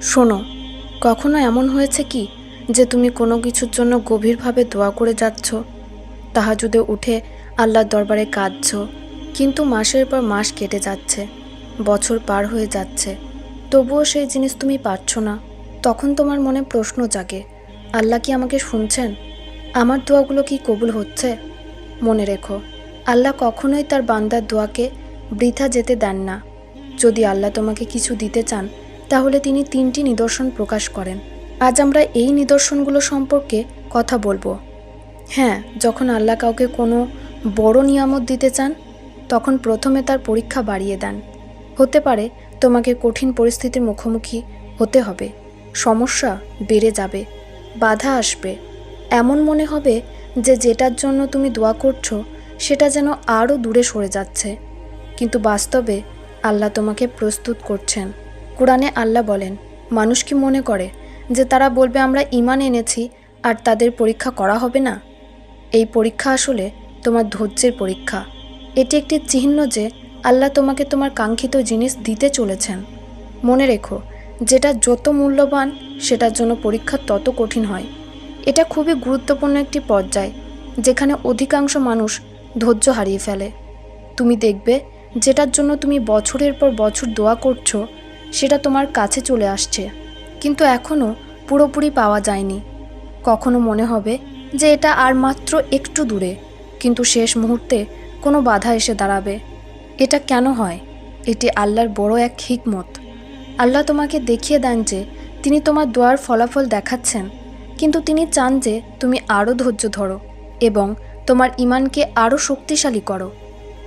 শোনো, কখনো এমন হয়েছে কি যে তুমি কোনো কিছুর জন্য গভীরভাবে দোয়া করে যাচ্ছ? তাহাজুদে উঠে আল্লাহর দরবারে কাঁদছ, কিন্তু মাসের পর মাস কেটে যাচ্ছে, বছর পার হয়ে যাচ্ছে, তবুও সেই জিনিস তুমি পাচ্ছ না। তখন তোমার মনে প্রশ্ন জাগে, আল্লাহ কি আমাকে শুনছেন? আমার দোয়াগুলো কি কবুল হচ্ছে? মনে রেখো, আল্লাহ কখনোই তার বান্দার দোয়াকে বৃথা যেতে দেন না। যদি আল্লাহ তোমাকে কিছু দিতে চান তাহলে তিনি তিনটি নিদর্শন প্রকাশ করেন। আজ আমরা এই নিদর্শনগুলো সম্পর্কে কথা বলব। হ্যাঁ যখন আল্লাহ কাউকে কোনো বড় নিয়ামত দিতে চান, তখন প্রথমে তার পরীক্ষা বাড়িয়ে দেন। হতে পারে তোমাকে কঠিন পরিস্থিতির মুখোমুখি হতে হবে, সমস্যা বেড়ে যাবে, বাধা আসবে। এমন মনে হবে যে যেটার জন্য তুমি দোয়া করছ, সেটা যেন আরও দূরে সরে যাচ্ছে। কিন্তু বাস্তবে আল্লাহ তোমাকে প্রস্তুত করছেন। কোরআনে আল্লাহ বলেন, মানুষ কি মনে করে যে তারা বলবে, আমরা ইমান এনেছি আর তাদের পরীক্ষা করা হবে না এই পরীক্ষা আসলে তোমার ধৈর্যের পরীক্ষা। এটি একটি চিহ্ন যে আল্লাহ তোমাকে তোমার কাঙ্ক্ষিত জিনিস দিতে চলেছেন। মনে রেখো, যেটা যত মূল্যবান, সেটার জন্য পরীক্ষা তত কঠিন হয়। এটা খুবই গুরুত্বপূর্ণ একটি পর্যায়, যেখানে অধিকাংশ মানুষ ধৈর্য হারিয়ে ফেলে। তুমি দেখবে, যেটার জন্য তুমি বছরের পর বছর দোয়া করছ সেটা তোমার কাছে চলে আসছে। কিন্তু এখনও পুরোপুরি পাওয়া যায়নি। কখনো মনে হবে যে এটা আর মাত্র একটু দূরে, কিন্তু শেষ মুহূর্তে কোনো বাধা এসে দাঁড়াবে। এটা কেন হয়? এটি আল্লাহর বড় এক হিকমত। আল্লাহ তোমাকে দেখিয়ে দেন যে তিনি তোমার দোয়ার ফলাফল দেখাচ্ছেন, কিন্তু তিনি চান যে তুমি আরও ধৈর্য ধরো এবং তোমার ইমানকে আরও শক্তিশালী করো।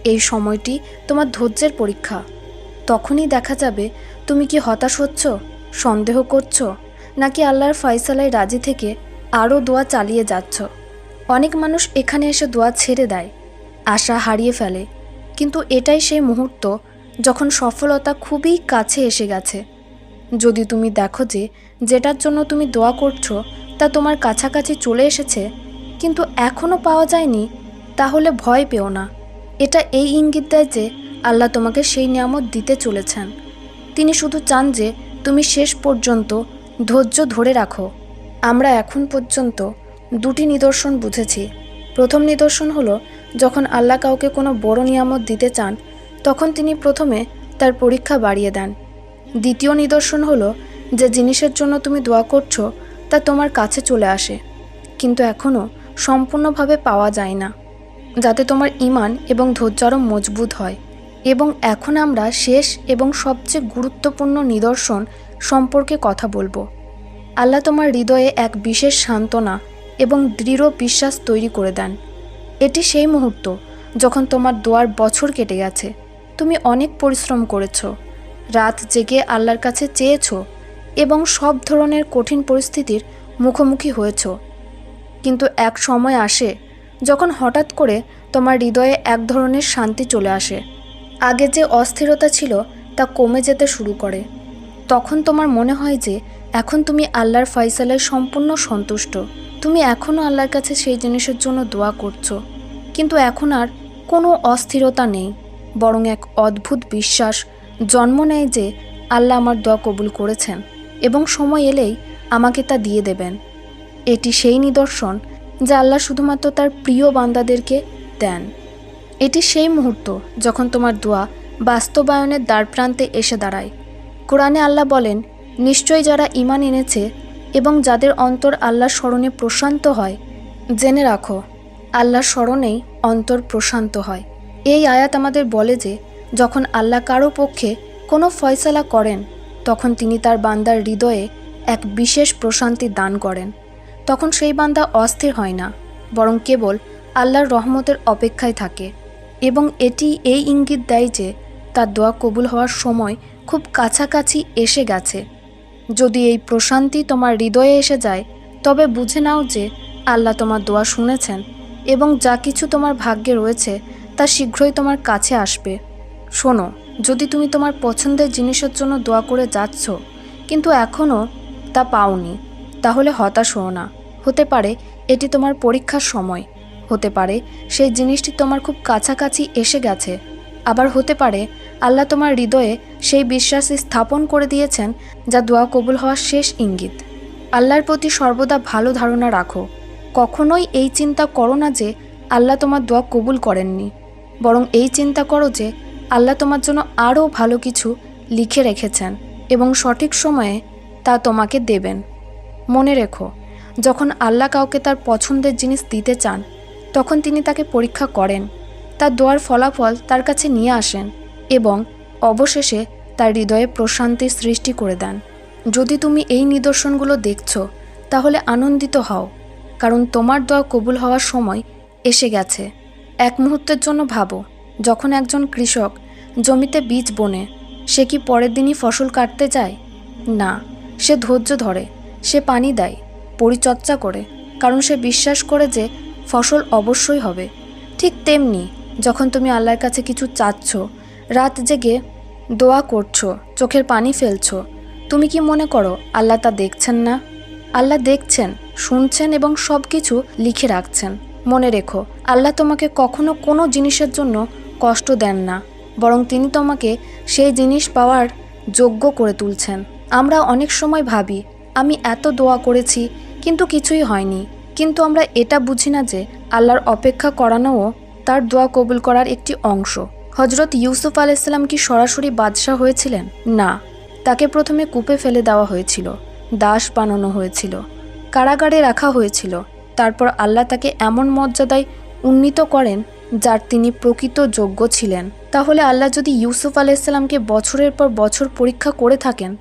এই সময়টি তোমার ধৈর্যের পরীক্ষা। তখনই দেখা যাবে তুমি কি হতাশ হচ্ছ, সন্দেহ করছ, নাকি আল্লাহর ফয়সালায় রাজি থেকে আরও দোয়া চালিয়ে যাচ্ছ? অনেক মানুষ এখানে এসে দোয়া ছেড়ে দেয়, আশা হারিয়ে ফেলে। কিন্তু এটাই সেই মুহূর্ত যখন সফলতা খুবই কাছে এসে গেছে। যদি তুমি দেখো যে যেটার জন্য তুমি দোয়া করছ তা তোমার কাছাকাছি চলে এসেছে, কিন্তু এখনও পাওয়া যায়নি, তাহলে ভয় পেও না। এটা এই ইঙ্গিত দেয় যে আল্লাহ তোমাকে সেই নিয়ামত দিতে চলেছেন। তিনি শুধু চান যে তুমি শেষ পর্যন্ত ধৈর্য ধরে রাখো। আমরা এখন পর্যন্ত দুটি নিদর্শন বুঝেছি। প্রথম নিদর্শন হলো, যখন আল্লাহ কাউকে কোনো বড় নিয়ামত দিতে চান, তখন তিনি প্রথমে তার পরীক্ষা বাড়িয়ে দেন। দ্বিতীয় নিদর্শন হলো, যে জিনিসের জন্য তুমি দোয়া করছ, তা তোমার কাছে চলে আসে, কিন্তু এখনও সম্পূর্ণভাবে পাওয়া যায় না, যাতে তোমার ইমান এবং ধৈর্য আরও মজবুত হয়। এবং এখন আমরা শেষ এবং সবচেয়ে গুরুত্বপূর্ণ নিদর্শন সম্পর্কে কথা বলব। আল্লাহ তোমার হৃদয়ে এক বিশেষ সান্ত্বনা এবং দৃঢ় বিশ্বাস তৈরি করে দেন। এটি সেই মুহূর্ত যখন তোমার দোয়ার বছর কেটে গেছে। তুমি অনেক পরিশ্রম করেছ। রাত জেগে আল্লাহর কাছে চেয়েছো এবং সব ধরনের কঠিন পরিস্থিতির মুখোমুখি হয়েছ। কিন্তু এক সময় আসে যখন হঠাৎ করে তোমার হৃদয়ে এক ধরনের শান্তি চলে আসে। আগে যে অস্থিরতা ছিল তা কমে যেতে শুরু করে। তখন তোমার মনে হয় যে এখন তুমি আল্লাহর ফয়সালায় সম্পূর্ণ সন্তুষ্ট। তুমি এখনও আল্লাহর কাছে সেই জিনিসের জন্য দোয়া করছ। কিন্তু এখন আর কোনো অস্থিরতা নেই, বরং এক অদ্ভুত বিশ্বাস, জন্ম নেয় যে আল্লাহ আমার দোয়া কবুল করেছেন এবং সময় এলেই আমাকে তা দিয়ে দেবেন। এটি সেই নিদর্শন যা আল্লাহ শুধুমাত্র তার প্রিয় বান্দাদেরকে দেন। এটি সেই মুহূর্ত যখন তোমার দোয়া বাস্তবায়নের দ্বারপ্রান্তে এসে দাঁড়ায়। কোরআনে আল্লাহ বলেন, নিশ্চয়ই যারা ইমান এনেছে এবং যাদের অন্তর আল্লাহর স্মরণে প্রশান্ত হয়, জেনে রাখো, আল্লাহর স্মরণেই অন্তর প্রশান্ত হয়। এই আয়াত আমাদের বলে যে, যখন আল্লাহ কারও পক্ষে কোনো ফয়সালা করেন, তখন তিনি তার বান্দার হৃদয়ে এক বিশেষ প্রশান্তি দান করেন। তখন সেই বান্দা অস্থির হয় না, বরং কেবল আল্লাহর রহমতের অপেক্ষায় থাকে। এবং এটি এই ইঙ্গিত দেয় যে, তার দোয়া কবুল হওয়ার সময় খুব কাছাকাছি এসে গেছে। যদি এই প্রশান্তি তোমার হৃদয়ে এসে যায়, তবে বুঝে নাও যে, আল্লাহ তোমার দোয়া শুনেছেন এবং যা কিছু তোমার ভাগ্যে রয়েছে, তা শীঘ্রই তোমার কাছে আসবে। শোনো, যদি তুমি তোমার পছন্দের জিনিসের জন্য দোয়া করে যাচ্ছ, কিন্তু এখনও তা পাওনি, তাহলে হতাশ হও না। হতে পারে, এটি তোমার পরীক্ষার সময়। হতে পারে, সেই জিনিসটি তোমার খুব কাছাকাছি এসে গেছে। আবার হতে পারে, আল্লাহ তোমার হৃদয়ে সেই বিশ্বাসই স্থাপন করে দিয়েছেন, যা দোয়া কবুল হওয়ার শেষ ইঙ্গিত। আল্লাহর প্রতি সর্বদা ভালো ধারণা রাখো। কখনোই এই চিন্তা করো না যে, আল্লাহ তোমার দোয়া কবুল করেননি। বরং এই চিন্তা করো যে, আল্লাহ তোমার জন্য আরও ভালো কিছু লিখে রেখেছেন এবং সঠিক সময়ে তা তোমাকে দেবেন। মনে রেখো, যখন আল্লাহ কাউকে তার পছন্দের জিনিস দিতে চান তখন তিনি তাকে পরীক্ষা করেন, তার দোয়ার ফলাফল তার কাছে নিয়ে আসেন এবং অবশেষে তার হৃদয়ে প্রশান্তির সৃষ্টি করে দেন। যদি তুমি এই নিদর্শনগুলো দেখছ, তাহলে আনন্দিত হও, কারণ তোমার দোয়া কবুল হওয়ার সময় এসে গেছে। এক মুহূর্তের জন্য ভাবো, যখন একজন কৃষক জমিতে বীজ বোনে, সে কি পরের দিনই ফসল কাটতে যায় না, সে ধৈর্য ধরে, সে পানি দেয়, পরিচর্যা করে, কারণ সে বিশ্বাস করে যে ফসল অবশ্যই হবে। ঠিক তেমনি যখন তুমি আল্লাহর কাছে কিছু চাচ্ছ, রাত জেগে দোয়া করছ, চোখের পানি ফেলছো, তুমি কি মনে করো আল্লাহ তা দেখছেন না? আল্লাহ দেখছেন, শুনছেন এবং সব কিছু লিখে রাখছেন। মনে রেখো, আল্লাহ তোমাকে কখনো কোনো জিনিসের জন্য কষ্ট দেন না, বরং তিনি তোমাকে সেই জিনিস পাওয়ার যোগ্য করে তুলছেন। আমরা অনেক সময় ভাবি, আমি এত দোয়া করেছি, কিন্তু কিছুই হয়নি। কিন্তু আমরা এটা বুঝি না যে আল্লাহর অপেক্ষা করানোও তার দোয়া কবুল করার একটি অংশ। হজরত ইউসুফ আলাইসাল্লাম কি সরাসরি বাদশাহ হয়েছিলেন? না। তাকে প্রথমে কূপে ফেলে দেওয়া হয়েছিল। দাস বানানো হয়েছিল। কারাগারে রাখা হয়েছিল। তারপর আল্লাহ তাকে এমন মর্যাদায় উন্নীত করেন যার তিনি প্রকৃত যোগ্য ছিলেন। তাহলে আল্লাহ যদি ইউসুফ আলাইসাল্লামকে বছরের পর বছর পরীক্ষা করে থাকেন,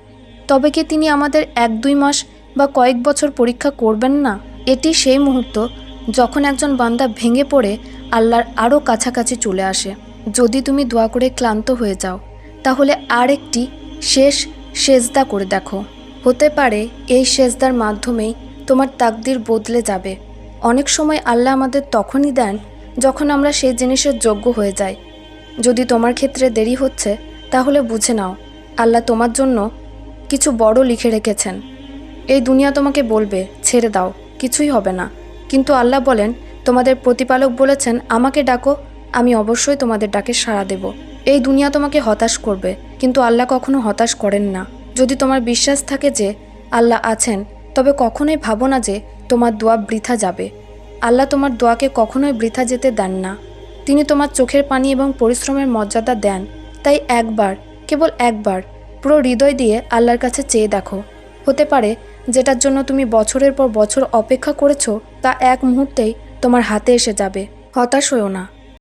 তবে কি তিনি আমাদের এক দুই মাস বা কয়েক বছর পরীক্ষা করবেন না? এটি সেই মুহূর্ত যখন একজন বান্দা ভেঙে পড়ে আল্লাহর আরও কাছাকাছি চলে আসে। যদি তুমি দোয়া করে ক্লান্ত হয়ে যাও, তাহলে আর একটি শেষ সেজদা করে দেখো। হতে পারে এই সেজদার মাধ্যমেই তোমার তাকদির বদলে যাবে। অনেক সময় আল্লাহ আমাদের তখনই দেন যখন আমরা সেই জিনিসের যোগ্য হয়ে যাই। যদি তোমার ক্ষেত্রে দেরি হচ্ছে, তাহলে বুঝে নাও, আল্লাহ তোমার জন্য কিছু বড় লিখে রেখেছেন। এই দুনিয়া তোমাকে বলবে, ছেড়ে দাও। কিছুই হবে না। কিন্তু আল্লাহ বলেন, তোমাদের প্রতিপালক বলেছেন, আমাকে ডাকো, আমি অবশ্যই তোমাদের ডাকে সাড়া দেব। এই দুনিয়া তোমাকে হতাশ করবে, কিন্তু আল্লাহ কখনো হতাশ করেন না। যদি তোমার বিশ্বাস থাকে যে আল্লাহ আছেন, তবে কখনোই ভাবো না যে তোমার দোয়া বৃথা যাবে। আল্লাহ তোমার দোয়াকে কখনোই বৃথা যেতে দেন না। তিনি তোমার চোখের পানি এবং পরিশ্রমের মর্যাদা দেন। তাই একবার, কেবল একবার, পুরো হৃদয় দিয়ে আল্লাহর কাছে চেয়ে দেখো। হতে পারে যেটার জন্য তুমি বছরের পর বছর অপেক্ষা করেছ, তা এক মুহূর্তেই তোমার হাতে এসে যাবে। হতাশ হয়েও না।